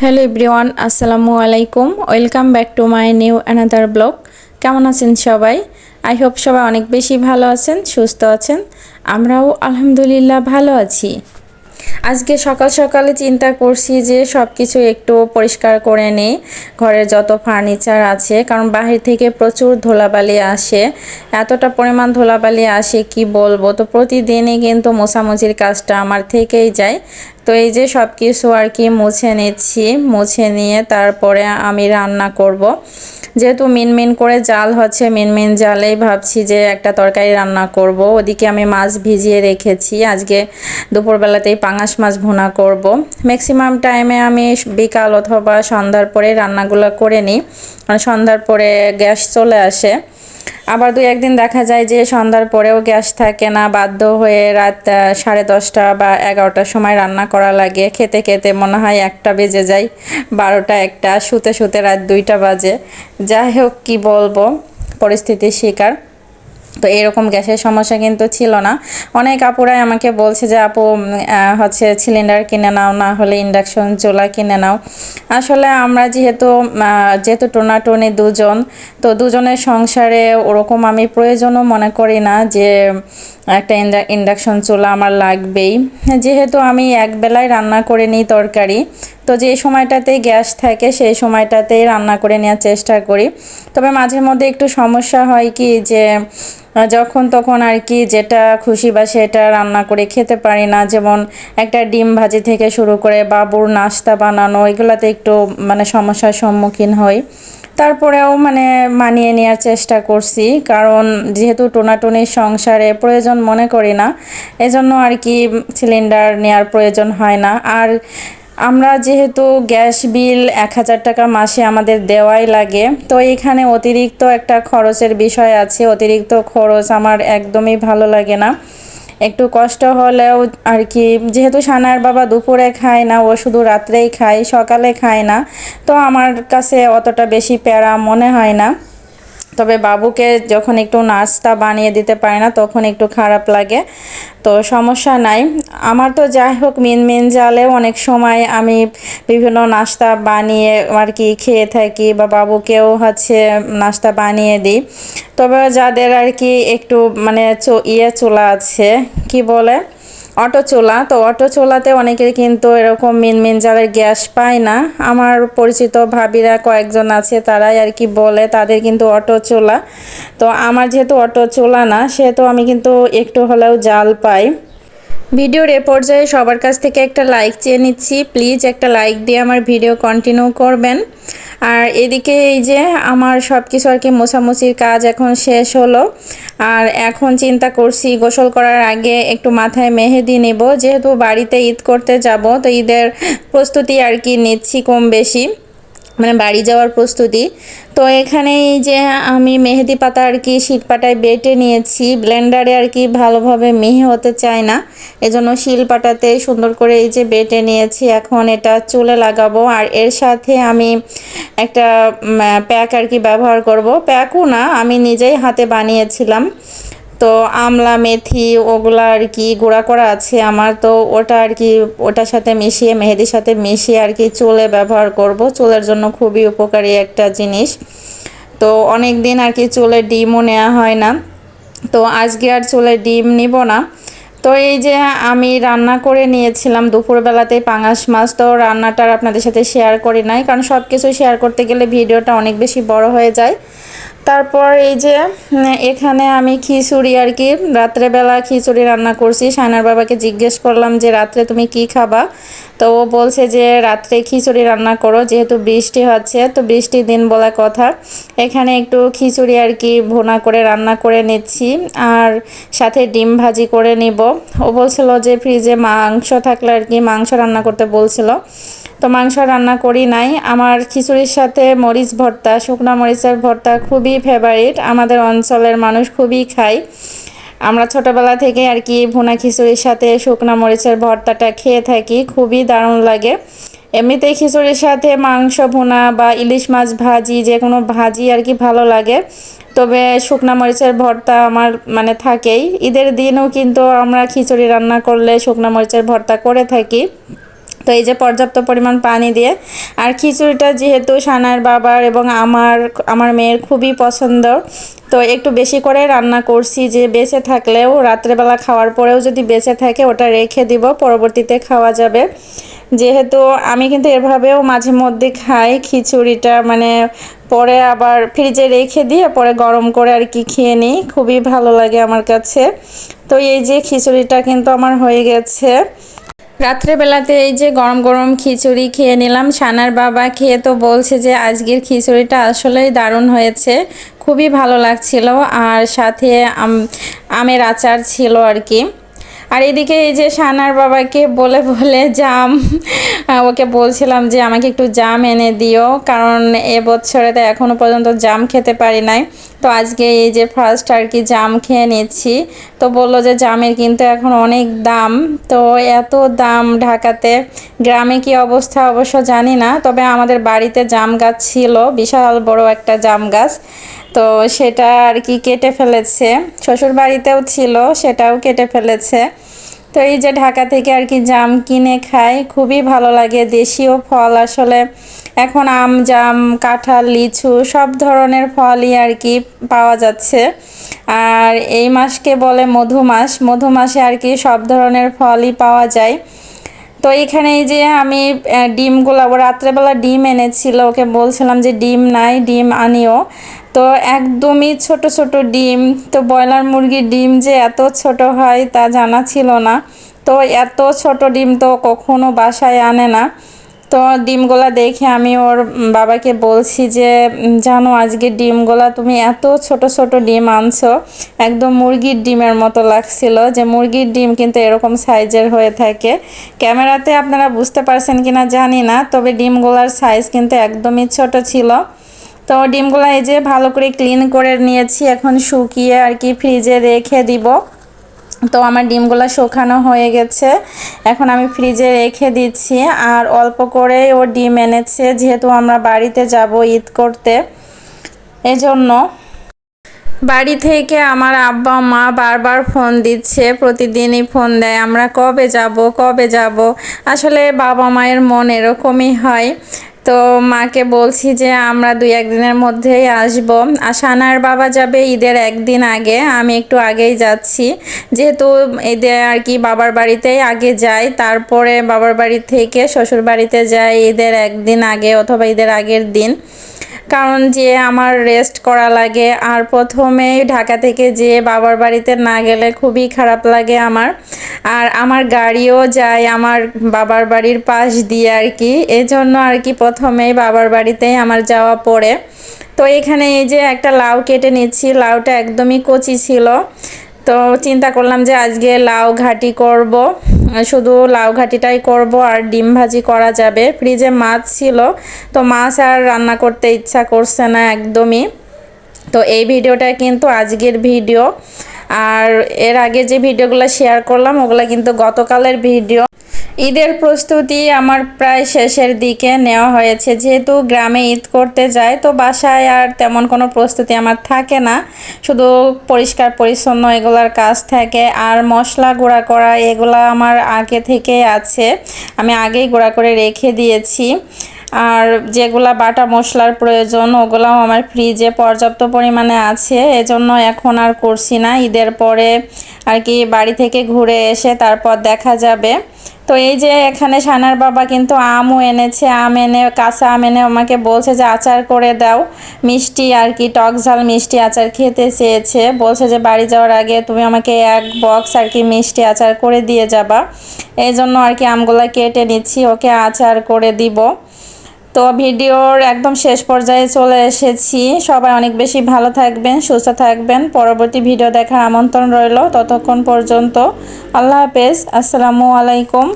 Hello everyone, আসসালামু আলাইকুম। Welcome back to my new another blog. কেমন আছেন সবাই? আই হোপ সবাই অনেক বেশি ভালো আছেন, সুস্থ আছেন। আমরাও আলহামদুলিল্লাহ ভালো আছি। আজকে সকাল সকালে চিন্তা করছি যে সব কিছু একটু পরিষ্কার করে নিই। ঘরের যত ফার্নিচার আছে, কারণ বাহির থেকে প্রচুর ধুলাবালি আসে। এতটা পরিমাণ ধুলাবালি আসে, কি বলব? তো প্রতিদিনই কিন্তু মোছামুছির কাজটা আমার থেকেই যায়। তো এই যে সব কিছু আর কি মুছে নিচ্ছি, মুছে নিয়ে তারপরে আমি রান্না করব। যেহেতু মিনমিন করে জাল হচ্ছে, মিনমিন জালেই ভাবছি যে একটা তরকারি রান্না করব। ওদিকে আমি মাছ ভিজিয়ে রেখেছি আজকে দুপুরবেলাতেই পাঙাশ মাছ ভুনা করব। ম্যাক্সিমাম টাইমে আমি বিকাল অথবা সন্ধ্যার পরে রান্নাগুলো করে নিই সন্ধ্যার পরে গ্যাস চলে আসে আবার দু একদিন দেখা যায় যে সন্ধ্যার পরেও গ্যাস থাকে না, বাধ্য হয়ে রাত সাড়ে দশটা বা এগারোটার সময় রান্না করা লাগে। খেতে খেতে মনে হয় একটা বেজে যায়, বারোটা একটা, শুতে শুতে রাত দুইটা বাজে। যাই হোক, কী বলব, পরিস্থিতির শিকার। তো এরকম গ্যাসের সমস্যা কিন্তু ছিল না। অনেক আপুরাই আমাকে বলছে যে, আপু হচ্ছে সিলিন্ডার কিনে নাও, না হলে ইন্ডাকশন চুলা কিনে নাও। আসলে আমরা যেহেতু যেহেতু টোনাটনি দুজন, তো দুজনের সংসারে ওরকম আমি প্রয়োজনও মনে করি না যে, একটা ইন্ডাকশন চুলা আমার লাগবেই। যেহেতু আমি এক বেলায় রান্না করে নিই তরকারি, তো যে সময়টাতে গ্যাস থাকে সেই সময়টাতেই রান্না করে নেওয়ার চেষ্টা করি। তবে মাঝে মধ্যে একটু সমস্যা হয় কি যে যখন তখন আর কি যেটা খুশি বা সেটা রান্না করে খেতে পারি না। যেমন একটা ডিম ভাজি থেকে শুরু করে বাবুর নাস্তা বানানো, এগুলাতে একটু মানে সমস্যার সম্মুখীন হই। তারপরেও মানে মানিয়ে নেওয়ার চেষ্টা করছি, কারণ যেহেতু টোনাটুনির সংসারে প্রয়োজন মনে করি না, এজন্য আর কি সিলিন্ডার নেওয়ার প্রয়োজন হয় না। আর আমরা যেহেতু গ্যাস বিল এক হাজার টাকা মাসে আমাদের দেওয়াই লাগে, তো এখানে অতিরিক্ত একটা খরচের বিষয় আছে। অতিরিক্ত খরচ আমার একদমই ভালো লাগে না। একটু কষ্ট হলেও আর কি, যেহেতু সানার বাবা দুপুরে খায় না, ও শুধু রাত্রেই খায়, সকালে খায় না, তো আমার কাছে অতটা বেশি প্যারা মনে হয় না। তবে বাবুকে যখন একটু নাস্তা বানিয়ে দিতে পারে না, তখন একটু খারাপ লাগে। তো সমস্যা নাই। আমার তো যাই হোক, মিন মিন জালেও অনেক সময় আমি বিভিন্ন নাস্তা বানিয়ে আর কি খেয়ে থাকি বা বাবুকেও হচ্ছে নাস্তা বানিয়ে দিই। তবে যাদের আর কি একটু মানে ইয়ে চোলা আছে, কি বলে? অটো চোলা, তো অটো চোলাতে অনেকের কিন্তু এরকম মিনমিন জালের গ্যাস পায় না। আমার পরিচিত ভাবিরা কয়েকজন আছে, তারাই আর কি বলে তাদের কিন্তু অটো চোলা। তো আমার যেহেতু অটো চোলা না, সেহেতু আমি কিন্তু একটু হলেও জাল পাই। ভিডিওর এ পর্যায়ে সবার কাছ থেকে একটা লাইক চেয়ে নিচ্ছি। প্লিজ একটা লাইক দিয়ে আমার ভিডিও কন্টিনিউ করবেন। আর এদিকে এই যে আমার সব কিছু আর কি মোছামুছির কাজ এখন শেষ হলো। আর এখন চিন্তা করছি গোসল করার আগে একটু মাথায় মেহেদি নেব। যেহেতু বাড়িতে ঈদ করতে যাব, তো ঈদের প্রস্তুতি আর কি নিচ্ছি কম বেশি। মানে বাড়ি যাওয়ার প্রস্তুতি। তো এখানে এই যে আমি মেহেদি পাতা আর কি শিলপাটায় বেটে নিয়েছি। ব্লেন্ডারে আর কি ভালোভাবে মিহি হতে চায় না। এজন্য শিলপাটাতে সুন্দর করে এই যে বেটে নিয়েছি। এখন এটা চুলে লাগাবো। আর এর সাথে আমি একটা প্যাক আর কি ব্যবহার করব। প্যাকও না, আমি নিজেই হাতে বানিয়েছিলাম। তো আমলা, মেথি ওগুলো আর কি গুঁড়া করা আছে আমার। তো ওটা আর কি ওটার সাথে মিশিয়ে, মেহেদির সাথে মিশিয়ে আর কি চুলে ব্যবহার করব। চুলের জন্য খুবই উপকারী একটা জিনিস। তো অনেক দিন আর কি চুলে ডিমও নেওয়া হয় না। তো আজকে আর চুলে ডিম নিব না। তো এই যে আমি রান্না করে নিয়েছিলাম দুপুরবেলাতেই পাঙাশ মাছ, তো রান্নাটার আপনাদের সাথে শেয়ার করি নাই। কারণ সব কিছু শেয়ার করতে গেলে ভিডিওটা অনেক বেশি বড় হয়ে যায়। তারপর এই যে এখানে আমি খিচুড়ি আর কি। রাত্রেবেলা খিচুড়ি রান্না করছি। সায়নার বাবাকে জিজ্ঞেস করলাম যে, রাত্রে তুমি কি খাবা? তো ও বলছে যে, রাত্রে খিচুড়ি রান্না করো, যেহেতু বৃষ্টি হচ্ছে, তো বৃষ্টির দিন বলা কথা। এখানে একটু খিচুড়ি আর কি ভোনা করে রান্না করে নিচ্ছি আর সাথে ডিম ভাজি করে নিব। ও বলছিল যে, ফ্রিজে মাংস থাকলে আর কি মাংস রান্না করতে বলছিল। তো মাংস রান্না করি নাই। আমার খিচুড়ির সাথে মরিচ ভর্তা, শুকনো মরিচের ভর্তা খুবই ফেভারিট আমাদের অঞ্চলের মানুষ খুবই খায়। আমরা ছোটোবেলা থেকে আর কি ভুনা খিচুড়ির সাথে শুকনো মরিচের ভর্তাটা খেয়ে থাকি, খুবই দারুণ লাগে। এমনিতেই খিচুড়ির সাথে মাংস, ভুনা বা ইলিশ মাছ ভাজি, যে কোনো ভাজি আর কি ভালো লাগে। তবে শুকনো মরিচের ভর্তা আমার মানে থাকেই। ঈদের দিনও কিন্তু আমরা খিচুড়ি রান্না করলে শুকনা মরিচের ভর্তা করে থাকি। তো এই যে পর্যাপ্ত পরিমাণ পানি দিয়ে। আর খিচুড়িটা যেহেতু সানার বাবার এবং আমার আমার মেয়ের খুবই পছন্দ, তো একটু বেশি করে রান্না করছি যে বেঁচে থাকলেও, রাত্রেবেলা খাওয়ার পরেও যদি বেঁচে থাকে ওটা রেখে দিব, পরবর্তীতে খাওয়া যাবে। যেহেতু আমি কিন্তু এভাবেও মাঝে মধ্যে খাই খিচুড়িটা মানে পরে আবার ফ্রিজে রেখে দিয়ে পরে গরম করে আর কি খেয়ে নিই, খুবই ভালো লাগে আমার কাছে। তো এই যে খিচুড়িটা কিন্তু আমার হয়ে গেছে। রাত্রেবেলাতে এই যে গরম গরম খিচুড়ি খেয়ে নিলাম। সানার বাবা খেয়ে তো বলছে যে আজকের খিচুড়িটা আসলেই দারুণ হয়েছে। খুবই ভালো লাগছিল আর সাথে আমের আচার ছিল আর কি। আর এদিকে এই যে সানার বাবাকে বলে বলে জাম, ওকে বলছিলাম যে আমাকে একটু জাম এনে দিও, কারণ এবছরে তো এখনও পর্যন্ত জাম খেতে পারি নাই। তো আজকে এই যে ফার্স্ট আর কি জাম খেয়ে নিচ্ছি তো বলল যে জামের কিন্তু এখন অনেক দাম। তো এত দাম ঢাকাতে। গ্রামে কি অবস্থা অবশ্য জানি না, তবে আমাদের বাড়িতে জাম গাছ ছিল, বিশাল বড় একটা জাম গাছ। তো সেটা আর কি কেটে ফেলেছে। শ্বশুর বাড়িতেও ছিল, সেটাও কেটে ফেলেছে। তো এই যে ঢাকা থেকে আর কি জাম কিনে খাই, খুবই ভালো লাগে। দেশীয় ফল আসলে এখন আম, জাম, কাঁঠাল, লিচু সব ধরনের ফলই আর কি পাওয়া যাচ্ছে। আর এই মাসকে বলে মধু মাস মধু মাসে আর কি সব ধরনের ফলই পাওয়া যায়। তো এখানে এই যে আমি ডিমগুলো, ও রাত্রেবেলা ডিম এনেছিল, ওকে বলছিলাম যে ডিম নাই, ডিম আনিও। তো একদমই ছোট ছোট ডিম। তো ব্রয়লার মুরগির ডিম যে এত ছোট হয় তা জানা ছিল না। তো এত ছোট ডিম তো কখনো বাসায় আনে না। তো ডিমগুলা দেখে আমি ওর বাবাকে বলছি যে জানো আজকে ডিমগুলা তুমি এত ছোট ছোট ডিম আনছো, একদম মুরগির ডিমের মতো লাগছিল যে মুরগির ডিম কিন্তু এরকম সাইজের হয়ে থাকে। ক্যামেরাতে আপনারা বুঝতে পারছেন কিনা জানি না, তবে ডিমগুলার সাইজ কিন্তু একদমই ছোট ছিল। তো ডিমগুলো এই যে ভালো করে ক্লিন করে নিয়েছি, এখন শুকিয়ে আর কি ফ্রিজে রেখে দিব। তো আমার ডিমগুলো শুকানো হয়ে গেছে। এখন আমি ফ্রিজে রেখে দিচ্ছি আর অল্প করে ও ডিম এনেছে, যেহেতু আমরা বাড়িতে যাব ঈদ করতে। এজন্য বাড়ি থেকে আমার আব্বা, মা বারবার ফোন দিচ্ছে, প্রতিদিনই ফোন দেয়, আমরা কবে যাব কবে যাব? আসলে বাবা মায়ের মন এরকমই হয়। তো মাকে বলছি যে আমরা দুই একদিনের মধ্যেই আসব। সানার বাবা যাবে ঈদের একদিন আগে, আমি একটু আগেই যাচ্ছি। যেহেতু ঈদে আর কি বাবার বাড়িতেই আগে যাই, তারপরে বাবার বাড়ি থেকে শ্বশুর বাড়িতে যাই ঈদের একদিন আগে অথবা ঈদের আগের দিন। কারণ যে আমার রেস্ট করা লাগে আর প্রথমে ঢাকা থেকে যে বাবার বাড়িতে না গেলে খুবই খারাপ লাগে আমার। আর আমার গাড়িও যায় আমার বাবার বাড়ির পাশ দিয়ে আর কি। এজন্য আর কি প্রথমেই বাবার বাড়িতেই আমার যাওয়া পড়ে। তো এখানে এই যে একটা লাউ কেটে নিচ্ছি, লাউটা একদমই কচি ছিল। তো চিন্তা করলাম যে আজকে লাউ ঘাটি করব। শুধু লাউ ঘাটিটাই করব আর ডিম ভাজি করা যাবে। ফ্রিজে মাছ ছিল, তো মাছ আর রান্না করতে ইচ্ছা করছে না একদমই। তো এই ভিডিওটা কিন্তু আজকের ভিডিও। আর এর আগে যে ভিডিওগুলো শেয়ার করলাম, ওগুলো কিন্তু গতকালের ভিডিও। ঈদের প্রস্তুতি আমার প্রায় শেষের দিকে নেওয়া হয়েছে। যেহেতু গ্রামে ঈদ করতে যায়, তো বাসায় আর তেমন কোনো প্রস্তুতি আমার থাকে না। শুধু পরিষ্কার পরিচ্ছন্ন এগুলার কাজ থাকে। আর মশলা গুঁড়া করা এগুলা আমার আগে থেকে আছে। আমি আগেই গুঁড়া করে রেখে দিয়েছি। আর যেগুলা বাটা মশলার প্রয়োজন, ওগুলাও আমার ফ্রিজে পর্যাপ্ত পরিমাণে আছে, এজন্য এখন আর করছি না। ঈদের পরে আর কি বাড়ি থেকে ঘুরে এসে তারপর দেখা যাবে। তো এই যে এখানে সানার বাবা কিন্তু আমও এনেছে, আম এনে, কাঁচা আম এনে আমাকে বলছে যে আচার করে দাও। মিষ্টি আর কি, টক ঝাল মিষ্টি আচার খেতে চেয়েছে। বলছে যে বাড়ি যাওয়ার আগে তুমি আমাকে এক বক্স আর কি মিষ্টি আচার করে দিয়ে যাবা। এই জন্য আর কি আমগুলা কেটে নিচ্ছি, ওকে আচার করে দিব। তো ভিডিওর একদম শেষ পর্যায়ে চলে এসেছি। সবাই অনেক বেশি ভালো থাকবেন, সুস্থ থাকবেন। পরবর্তী ভিডিও দেখার আমন্ত্রণ রইল ততক্ষণ পর্যন্ত। আল্লাহ হাফেজ, আসসালামু আলাইকুম।